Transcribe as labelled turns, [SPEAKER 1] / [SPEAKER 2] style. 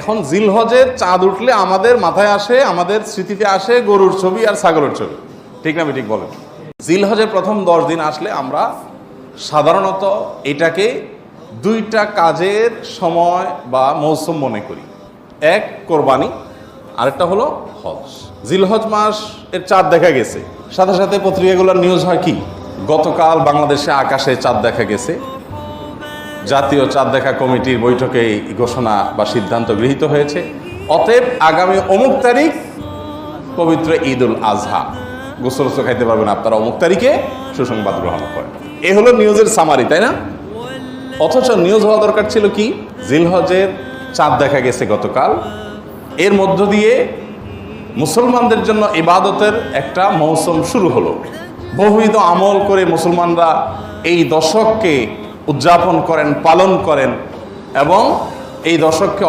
[SPEAKER 1] এখন জিলহজের চাঁদ উঠলে আমাদের মাথায় আসে, আমাদের স্মৃতিতে আসে গরুর ছবি আর ছাগলের ছবি। ঠিক না ঠিক বলেন? জিলহজের প্রথম দশ দিন আসলে আমরা সাধারণত এটাকে দুইটা কাজের সময় বা মৌসুম মনে করি। এক, কোরবানি, আরেকটা হলো হজ। জিলহজ মাস এর চাঁদ দেখা গেছে। সাথে সাথে পত্রিকাগুলোর নিউজ হয় কি? গতকাল বাংলাদেশে আকাশে চাঁদ দেখা গেছে। জাতীয় চাঁদ দেখা কমিটির বৈঠকে এই ঘোষণা বা সিদ্ধান্ত গৃহীত হয়েছে। অতএব আগামী অমুক তারিখ পবিত্র ঈদ উল আজহা। গোসল খাইতে পারবেন আপনারা অমুক তারিখে, সুসংবাদ গ্রহণ করেন। এ হলো নিউজের সামারি তাই না? অথচ নিউজ হওয়া দরকার ছিল কি? জিলহজের চাঁদ দেখা গেছে গতকাল। এর মধ্য দিয়ে মুসলমানদের জন্য ইবাদতের একটা মৌসুম শুরু হলো। বহুবিধ আমল করে মুসলমানরা এই দশককে উদযাপন করেন পালন করেন এবং এই দশককে